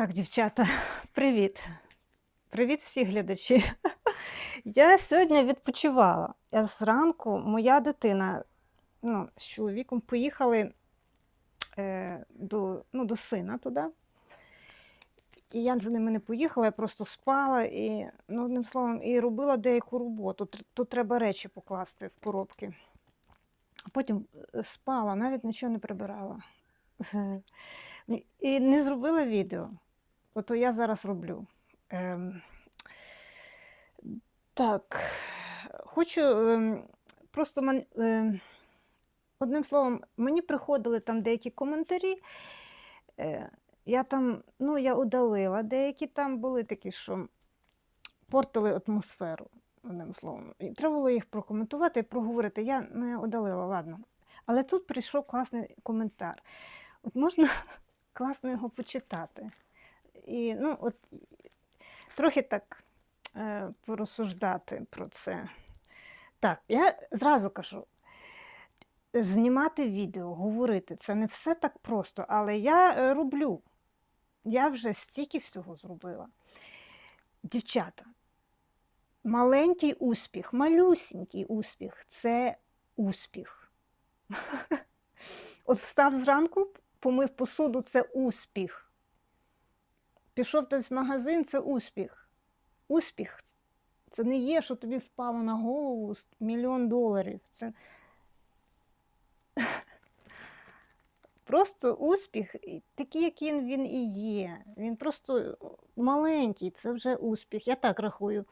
Так, дівчата, привіт. Привіт всі глядачі. Я сьогодні відпочивала. Я зранку, моя дитина ну, з чоловіком поїхали е, до, ну, до сина туди. І я за ними не поїхала, я просто спала і, ну, одним словом, і робила деяку роботу. Тут треба речі покласти в коробки. А потім е, спала, навіть нічого не прибирала. І не зробила відео. Ото я зараз роблю. Ем, так, хочу ем, просто мен, ем, одним словом, мені приходили там деякі коментарі. Е, я там, ну, я удалила, деякі там були такі, що портили атмосферу, одним словом. І треба було їх прокоментувати і проговорити. Я не удалила, ладно. Але тут прийшов класний коментар. От можна класно його почитати. І ну, от трохи так е, порозсуждати про це. Так, я зразу кажу, знімати відео, говорити це не все так просто, але я е, роблю. Я вже стільки всього зробила. Дівчата, маленький успіх, малюсінький успіх це успіх. От встав зранку, помив посуду це успіх. Пішов хтось в магазин це успіх. Успіх це не є, що тобі впало на голову мільйон доларів. Це просто успіх, такий, як він, він і є. Він просто маленький, це вже успіх. Я так рахую.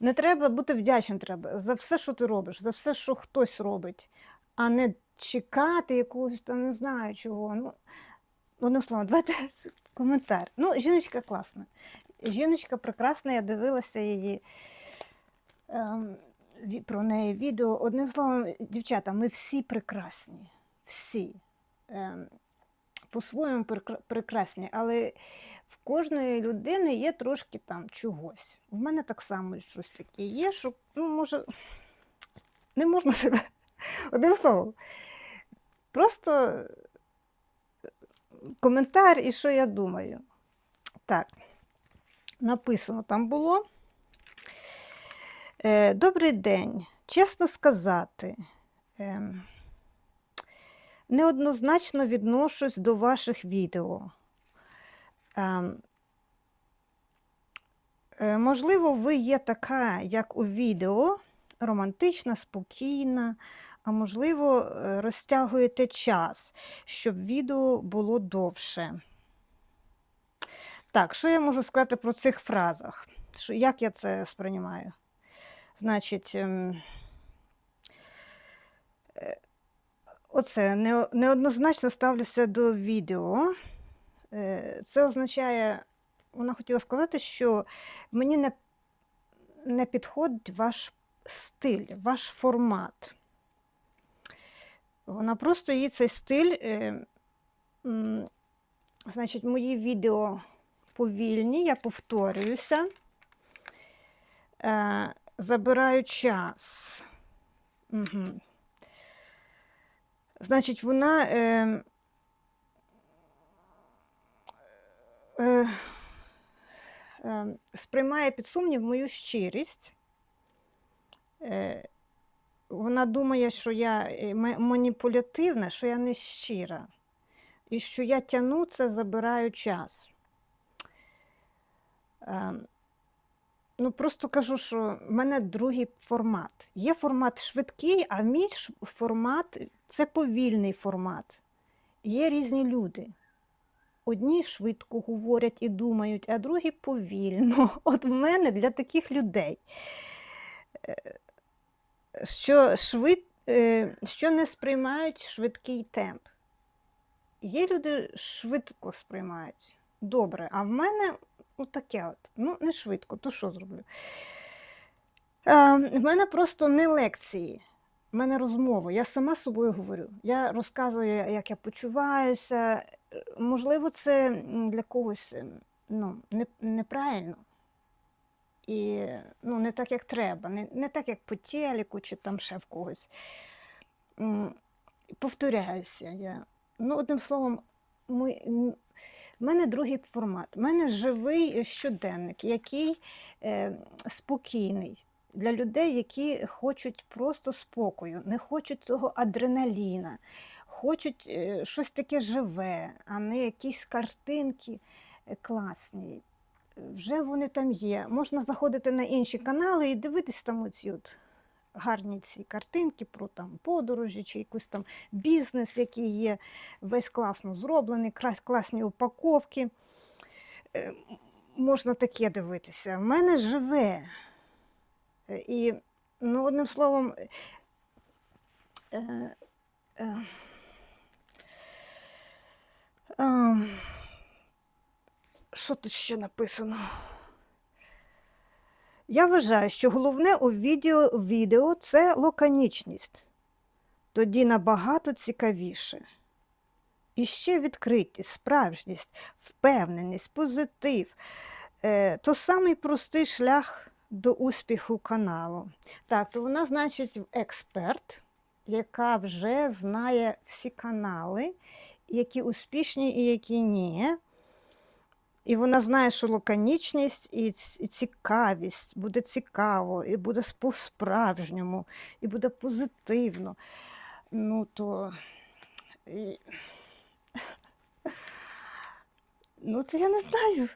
Не треба бути вдячним треба за все, що ти робиш, за все, що хтось робить, а не чекати якогось там не знаю чого. Ну, одним словом, давайте коментар. Ну, жіночка класна. Жіночка прекрасна, я дивилася її ем, про неї відео. Одним словом, дівчата, ми всі прекрасні. Всі. Ем, по-своєму прекрасні, але в кожної людини є трошки там чогось. У мене так само щось таке є, що, ну, може, не можна себе. Одним словом. Просто коментар і що я думаю. Так, написано там було. Е, Добрий день. Чесно сказати, ем, неоднозначно відношусь до ваших відео. Ем, е, Можливо, ви є така, як у відео, романтична, спокійна, а можливо, е, розтягуєте час, щоб відео було довше. Так, що я можу сказати про цих фразах? Як я це сприймаю? Значить, ем, е, оце не- неоднозначно ставлюся до відео. Е, Це означає, вона хотіла сказати, що мені не, не підходить ваш стиль, ваш формат. Вона просто їй цей стиль, е, м, значить, мої відео повільні, я повторююся, е, забираю час. Угу. Значить, вона е, е, е, сприймає під сумнів мою щирість. Вона думає, що я е, маніпулятивна, що я не щира. І що я тяну це, забираю час. Ем, Ну, просто кажу, що в мене другий формат. Є формат швидкий, а мій формат це повільний формат. Є різні люди. Одні швидко говорять і думають, а другі повільно. От в мене для таких людей, е, що, швид, е, що не сприймають швидкий темп. Є люди швидко сприймають. Добре, а в мене таке от. Ну, не швидко, то що зроблю? Е, в мене просто не лекції, в мене розмови. Я сама з собою говорю. Я розказую, як я почуваюся. Е, Можливо, це для когось ем, ну, не, неправильно. І ну, не так, як треба, не, не так, як по телеку чи там ще в когось. Повторяюся я. Ну, одним словом, В мене другий формат. У мене живий щоденник, який е, спокійний для людей, які хочуть просто спокою, не хочуть цього адреналіна, хочуть е, щось таке живе, а не якісь картинки класні. Вже вони там є. Можна заходити на інші канали і дивитись там оці от гарні ці картинки про там подорожі чи якийсь там бізнес, який є весь класно зроблений, класні упаковки. Е, Можна таке дивитися. В мене живе. Е, І, ну, одним словом, е, е, ем, що тут ще написано? Я вважаю, що головне у відео, відео це лаконічність. Тоді набагато цікавіше. І ще відкритість, справжність, впевненість, позитив. Е, то самий простий шлях до успіху каналу. Так, то вона, значить, експерт, яка вже знає всі канали, які успішні і які ні. І вона знає, що лаконічність і цікавість буде цікаво, і буде по-справжньому, і буде позитивно. Ну то. і- Ну, то я не знаю.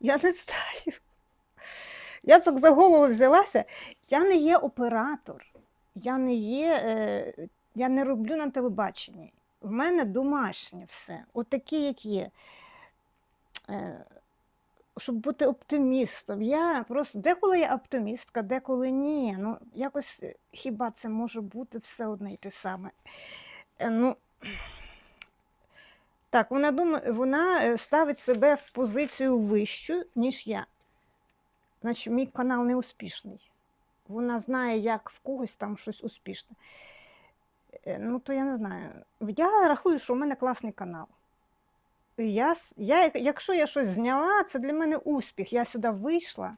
Я не знаю. Я так за голову взялася. Я не є оператор, я не є, е, я не роблю на телебаченні. В мене домашнє все, отаке, як є. Е, щоб бути оптимістом. Я просто деколи я оптимістка, деколи ні. Ну, якось е, хіба це може бути все одне й те саме. Е, Ну, так, вона думає, вона ставить себе в позицію вищу, ніж я. Значить, мій канал не успішний. Вона знає, як в когось там щось успішне. Ну, то я не знаю. Я рахую, що в мене класний канал. Я, я, як- якщо я щось зняла, це для мене успіх. Я сюди вийшла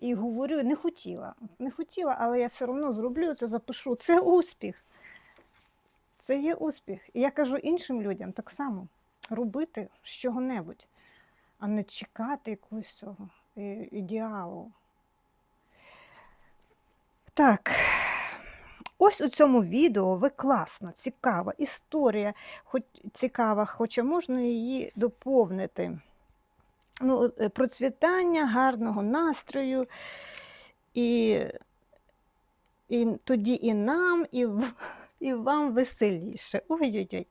і говорю, не хотіла. Не хотіла, але я все одно зроблю це, запишу. Це успіх. Це є успіх. І я кажу іншим людям так само робити з чого-небудь, а не чекати якогось цього е, ідеалу. Так. Ось у цьому відео ви класна, цікава історія, хоч цікава, хоча можна її доповнити. Ну, е, процвітання, гарного настрою, і, і тоді і нам, і, і вам веселіше. Ой-ой-ой.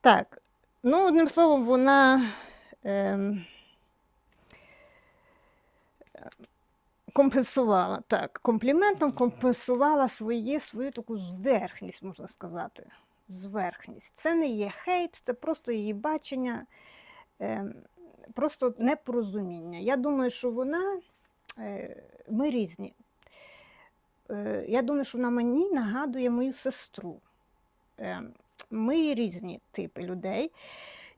Так, ну, одним словом, вона. Ем, компенсувала так, компліментом компенсувала свої, свою таку зверхність, можна сказати. Зверхність. Це не є хейт, це просто її бачення, е, просто непорозуміння. Я думаю, що вона, е, ми різні. Е, я думаю, що вона мені нагадує мою сестру. Е, ми різні типи людей.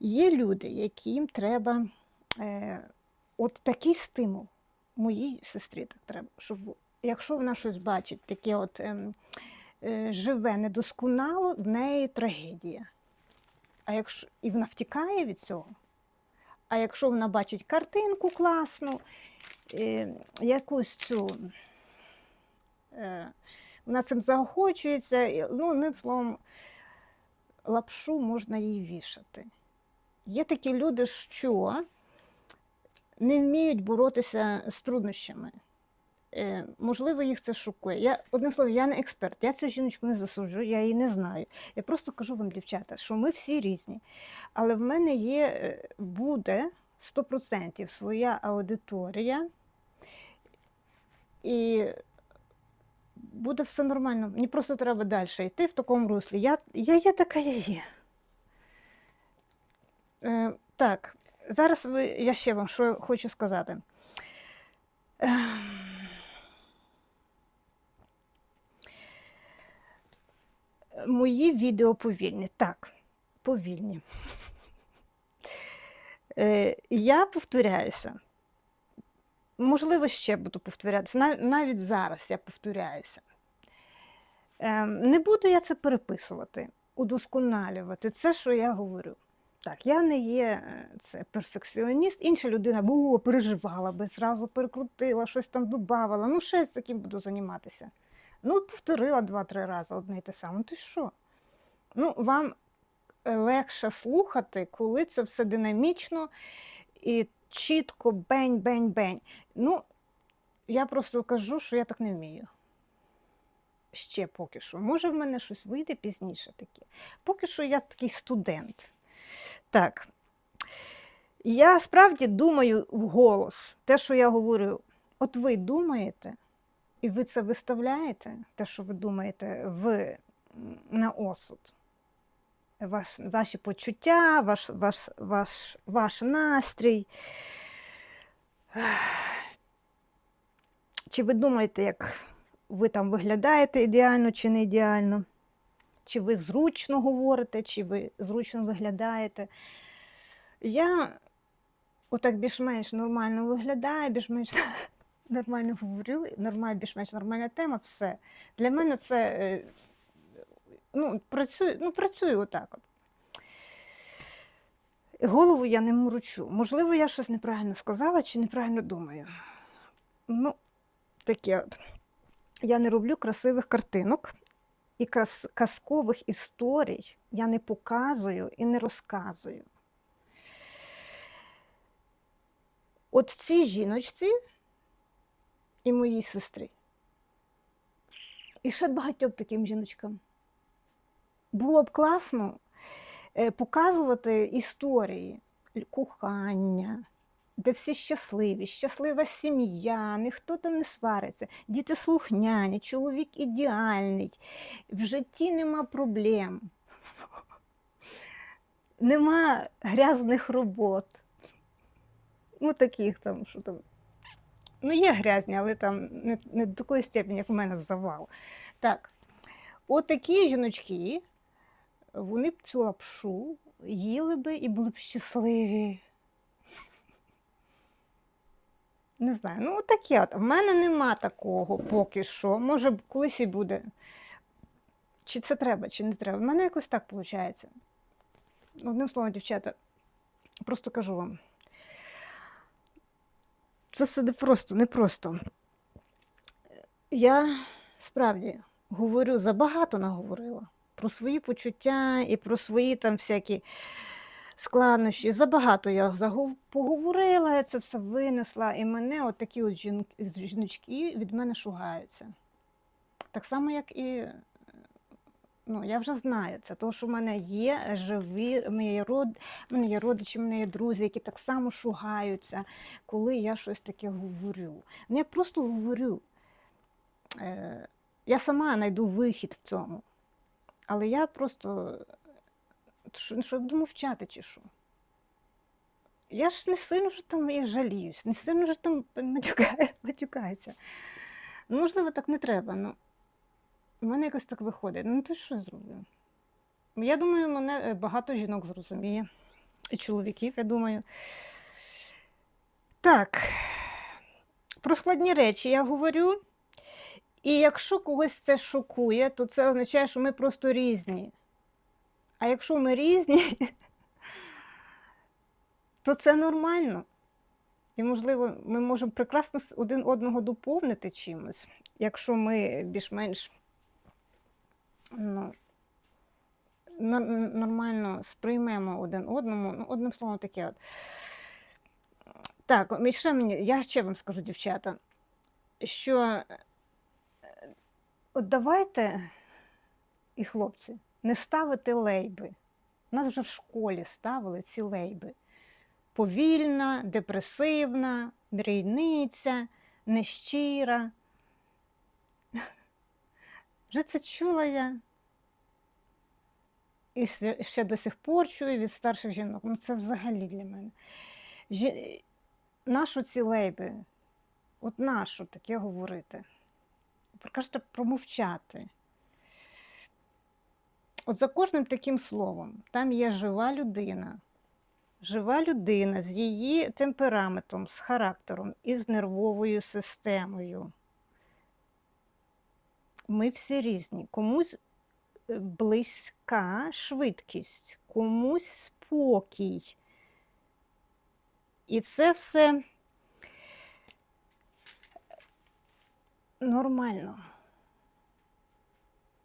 Є люди, яким треба е, от такий стимул моїй сестрі так треба, щоб якщо вона щось бачить, таке от ем, е, живе недосконало, в неї трагедія. А якщо і вона втікає від цього. А якщо вона бачить картинку класну, е, якусь цю, е, вона цим заохочується, ну, одним словом, лапшу можна їй вішати. Є такі люди, що не вміють боротися з труднощами. Е, можливо, їх це шокує. Я, одним словом, я не експерт, я цю жіночку не засуджую, я її не знаю. Я просто кажу вам, дівчата, що ми всі різні. Але в мене є, е, буде 100% своя аудиторія, і буде все нормально. Мені просто треба далі йти в такому руслі. Я, я є така, я є. Е, так, зараз ви, я ще вам що хочу сказати. Мої відео повільні. Так, повільні. Е, я повторяюся. Можливо, ще буду повторятися. Нав- Навіть зараз я повторяюся. Ем, Не буду я це переписувати, удосконалювати. Це, що я говорю. Так, я не є е, це перфекціоніст. Інша людина бо, переживала би, зразу перекрутила, щось там додавала. Ну, ще таким буду займатися. Ну, повторила два-три рази одне і те саме. Ну, ти що? Ну, вам легше слухати, коли це все динамічно і чітко бень-бень-бень. Ну, я просто кажу, що я так не вмію. Ще поки що. Може, в мене щось вийде пізніше таке. Поки що я такий студент. Так. Я справді думаю вголос. Те, що я говорю, от ви думаєте, і ви це виставляєте, те, що ви думаєте, в, на осуд. Ваш, ваші почуття, ваш, ваш, ваш, ваш настрій. Чи ви думаєте, як ви там виглядаєте ідеально чи не ідеально? Чи ви зручно говорите, чи ви зручно виглядаєте? Я отак більш-менш нормально виглядаю, більш-менш нормально говорю, нормаль, більш-менш нормальна тема, все. Для мене це е, ну, працюю, ну, працюю отак. От. Голову я не муручу. Можливо, я щось неправильно сказала чи неправильно думаю. Ну, таке от. Я не роблю красивих картинок і казкових історій я не показую і не розказую. От цій жіночці і моїй сестрі. І ще багатьом таким жіночкам. Було б класно е, показувати історії кохання, де всі щасливі, щаслива сім'я, ніхто там не свариться, діти слухняні, чоловік ідеальний, в житті нема проблем, нема грязних робот. Ну, таких там, що там. Ну, є грязні, але там не, не до такої степені, як у мене завал. Так. От такі жіночки, вони б цю лапшу їли би і були б щасливі. Не знаю, ну таке от. В мене нема такого поки що. Може, колись і буде. Чи це треба, чи не треба. В мене якось так виходить. Одним словом, дівчата, просто кажу вам. Це все не просто, не просто. Я справді говорю, забагато наговорила про свої почуття і про свої там всякі складнощі. Забагато я поговорила, я це все винесла, і мене от такі от жін- жіночки від мене шугаються. Так само, як і е, ну, я вже знаю це, тому що в мене є живі, в род, в мене є родичі, в мене є друзі, які так само шугаються, коли я щось таке говорю. Ну, я просто говорю. Е, я сама знайду вихід в цьому. Але я просто що, що буду мовчати чи що. Я ж не сильно вже там я жаліюсь, не сильно вже там матюкаю, матюкаюся. Ну, можливо, так не треба. Ну, у мене якось так виходить. Ну, то що я зроблю? Я думаю, мене е, багато жінок зрозуміє. І чоловіків, я думаю. Так, про складні речі я говорю. І якщо когось це шокує, то це означає, що ми просто різні. А якщо ми різні, то це нормально. І, можливо, ми можемо прекрасно один одного доповнити чимось, якщо ми більш-менш ну, нормально сприймемо один одному. Ну, одним словом, таке от. Так, ще мені, я ще вам скажу, дівчата, що е, от давайте, і хлопці, не ставити лейби. Нас вже в школі ставили ці лейби. Повільна, депресивна, мрійниця, нещира. Вже це чула я. І ще- до сих пор чую від старших жінок. Ну це взагалі для мене. Жі... Нащо ці лейби? От нащо таке говорити? Кажете, промовчати. От за кожним таким словом там є жива людина. Жива людина з її темпераментом, з характером і з нервовою системою. Ми всі різні. Комусь е, близька швидкість, комусь спокій. І це все нормально.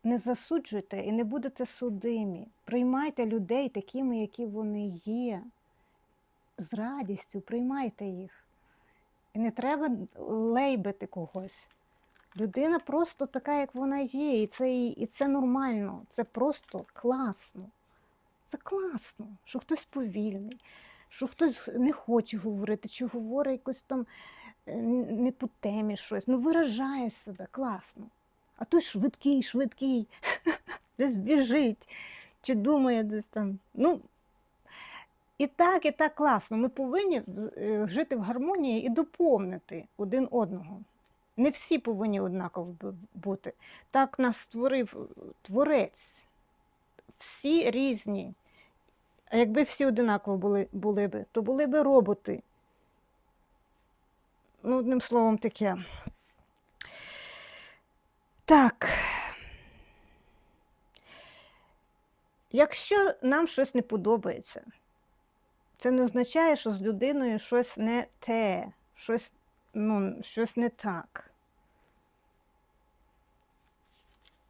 Не засуджуйте і не будете судимі. Приймайте людей такими, які вони є. З радістю приймайте їх. І не треба лейбити когось. Людина просто така, як вона є, і це, і це нормально, це просто класно. Це класно, що хтось повільний, що хтось не хоче говорити, чи говорить якось там е, не по темі щось. Ну, виражає себе класно. А той швидкий, швидкий, десь біжить, чи думає десь там. Ну, і так, і так класно. Ми повинні е, жити в гармонії і доповнити один одного. Не всі повинні однаково бути. Так нас створив е, творець. Всі різні. А якби всі одинаково були, були би, то були би роботи. Ну, одним словом, таке. Так. Якщо нам щось не подобається, це не означає, що з людиною щось не те, щось, ну, щось не так.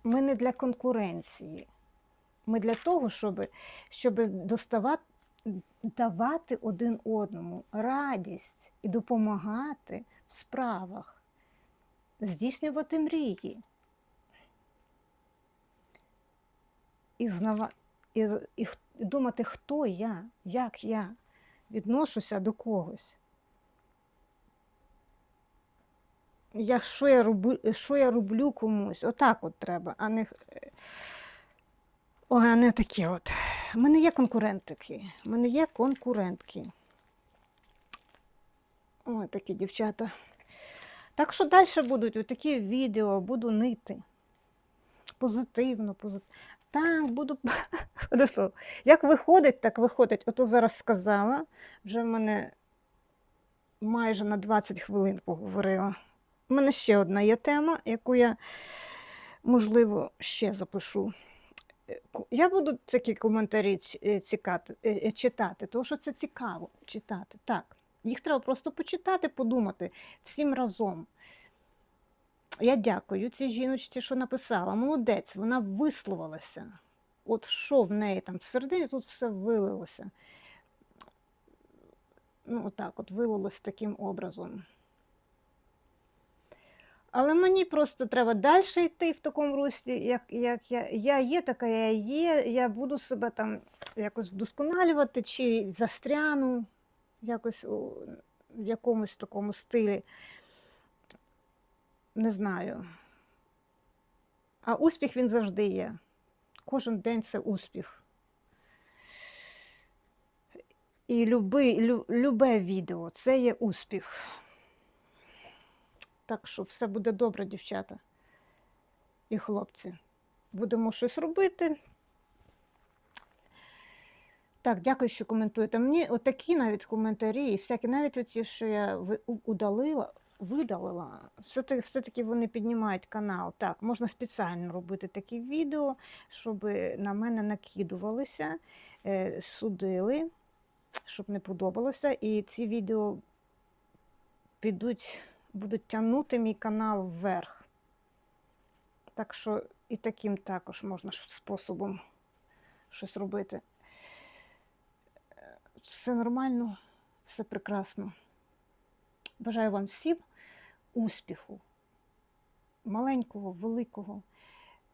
Ми не для конкуренції. Ми для того, щоб, щоб доставати, давати один одному радість і допомагати в справах, здійснювати мрії. І, знава, і, і, думати, хто я, як я відношуся до когось. Я, що, я роблю, що я роблю комусь? Отак от треба, а не, ой, а не таке от. У мене є конкурентики. У мене є конкурентки. Ой, такі дівчата. Так що далі будуть такі відео, буду нити. Позитивно, позитивно. Так, буду. Як виходить, так виходить. Ото зараз сказала. Вже в мене майже на 20 хвилин поговорила. У мене ще одна є тема, яку я, можливо, ще запишу. Е, Я буду такі коментарі е, цікати, е, читати, тому що це цікаво читати. Так, їх треба просто почитати, подумати всім разом. Я дякую цій жіночці, що написала. Молодець, вона висловилася. От що в неї там всередині, тут все вилилося. Ну, отак, от вилилось таким образом. Але мені просто треба далі йти в такому руслі, як, як я, я є така, я є, я буду себе там якось вдосконалювати чи застряну якось у якомусь такому стилі. Не знаю. А успіх він завжди є. Кожен день це успіх. І люби, лю, любе відео це є успіх. Так що все буде добре, дівчата і хлопці. Будемо щось робити. Так, дякую, що коментуєте. Мені отакі навіть коментарі, і всякі, навіть оці, що я удалила, видалила, все-таки, вони піднімають канал. Так, можна спеціально робити такі відео, щоб на мене накидувалися, е, судили, щоб не подобалося. І ці відео підуть, будуть тягнути мій канал вверх. Так що і таким також можна способом щось робити. Е, Все нормально, все прекрасно. Бажаю вам всім успіху, маленького, великого.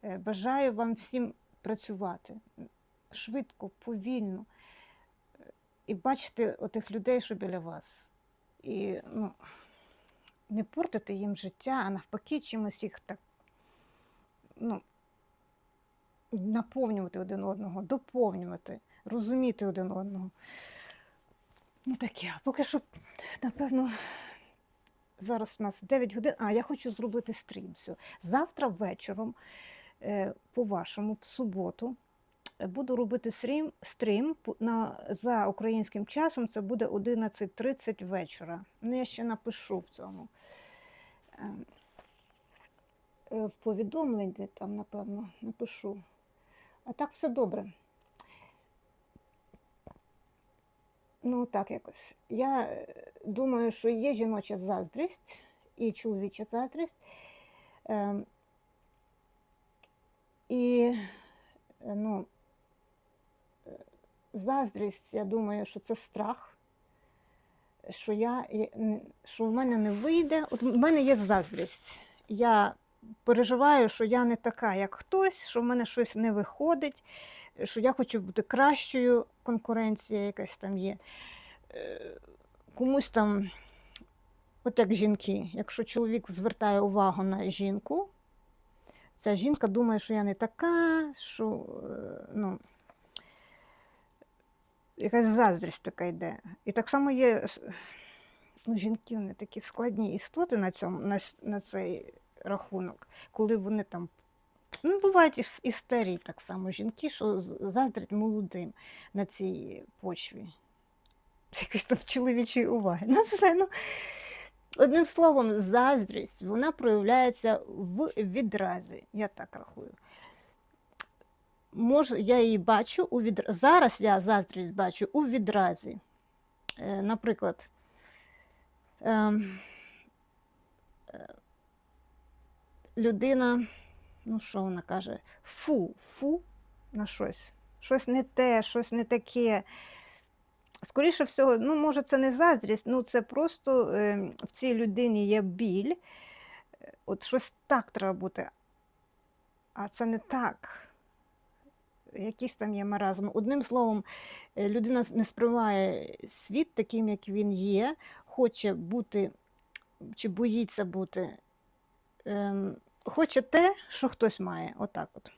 Е, Бажаю вам всім працювати швидко, повільно е, і бачити отих людей, що біля вас. І ну, не портити їм життя, а навпаки, чимось їх так ну, наповнювати один одного, доповнювати, розуміти один одного. Ну таке, поки що, напевно, зараз у нас 9 годин. А, я хочу зробити стрім. Все. Завтра вечором, е, по-вашому, в суботу, е, буду робити стрім, стрім на, за українським часом. Це буде 11.30 вечора. Ну, я ще напишу в цьому. Е, там, напевно, напишу. А так все добре. Ну, так якось. Я е, думаю, що є жіноча заздрість і чоловіча заздрість. Ем, і е, ну, е, заздрість, я думаю, що це страх, що, я, що в мене не вийде. От в мене є заздрість. Я переживаю, що я не така, як хтось, що в мене щось не виходить, що я хочу бути кращою, конкуренція якась там є. Е, Комусь там, от як жінки, якщо чоловік звертає увагу на жінку, ця жінка думає, що я не така, що е, ну, якась заздрість така йде. І так само є ну, жінки, вони такі складні істоти на, цьому, на, на цей рахунок, коли вони там. Ну, бувають і старі так само жінки, що заздрять молодим на цій почві. Якось там чоловічої уваги. Ну, знаю, ну, одним словом, заздрість вона проявляється в відразі. Я так рахую. Може, я її бачу у відр... Зараз я заздрість бачу у відразі. Е, наприклад, ем, е, людина, ну що вона каже, фу, фу на щось. Щось не те, щось не таке. Скоріше всього, ну, може, це не заздрість, ну це просто е, в цій людині є біль. Е, От щось так треба бути, а це не так. Якийсь там є маразм. Одним словом, е, людина не сприймає світ таким, як він є, хоче бути чи боїться бути. Ем, хоче те, що хтось має. Отак от.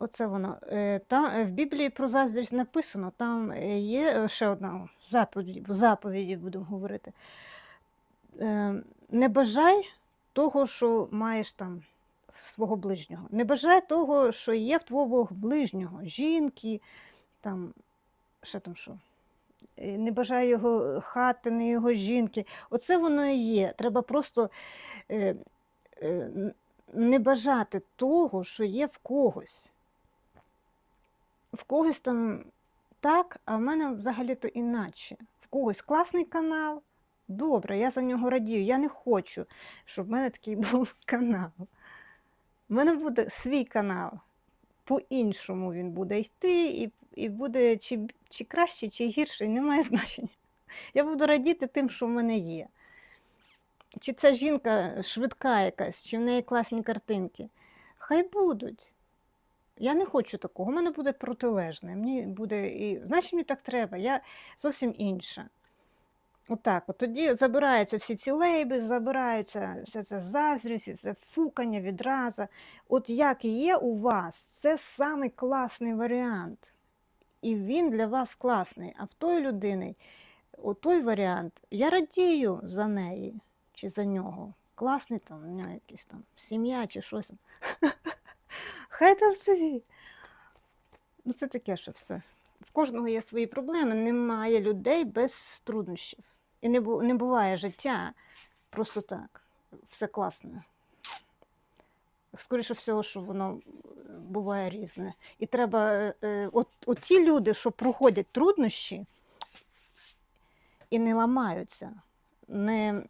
Оце воно. Е, Та, е, в Біблії про заздрість написано, там е, є ще одна заповідь, заповіді будемо говорити. Не бажай того, що маєш там свого ближнього. Не бажай того, що є в твого ближнього, жінки, там, ще там що. Е, Не бажай його хати, не його жінки. Оце воно і є. Треба просто е, е, не бажати того, що є в когось. В когось там так, а в мене взагалі-то іначе. В когось класний канал, добре, я за нього радію. Я не хочу, щоб в мене такий був канал. У мене буде свій канал. По-іншому він буде йти, і, і буде чи, чи краще, чи гірше, немає значення. Я буду радіти тим, що в мене є. Чи ця жінка швидка якась, чи в неї класні картинки. Хай будуть. Я не хочу такого. У мене буде протилежне. Мені буде і. Значить, мені так треба. Я зовсім інша. Отак. От тоді забираються всі ці лейби, забираються вся ця заздрість, це фукання, відраза. От як є у вас, це самий класний варіант. І він для вас класний. А в той людини, о той варіант, я радію за неї чи за нього. Класний там, у нього там сім'я чи щось. Хай там собі. Ну, це таке, що все. В кожного є свої проблеми, немає людей без труднощів. І не, не буває життя просто так. Все класно. Скоріше всього, що воно е, буває різне. І треба, е, е, от, от ті люди, що проходять труднощі і не ламаються, не,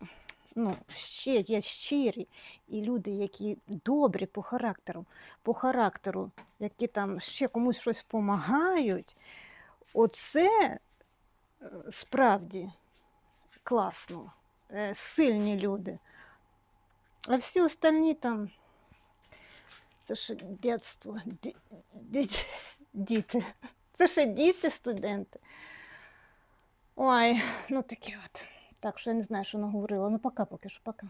ну, ще є щирі, і люди, які добрі по характеру, по характеру, які там ще комусь щось допомагають, оце справді класно, е, сильні люди. А всі остальні там, це ще дитинство, ді- ді- діти. Це ще діти, студенти. Ой, ну таке от. Так що я не знаю, що наговорила. Ну, пока поки що, пока.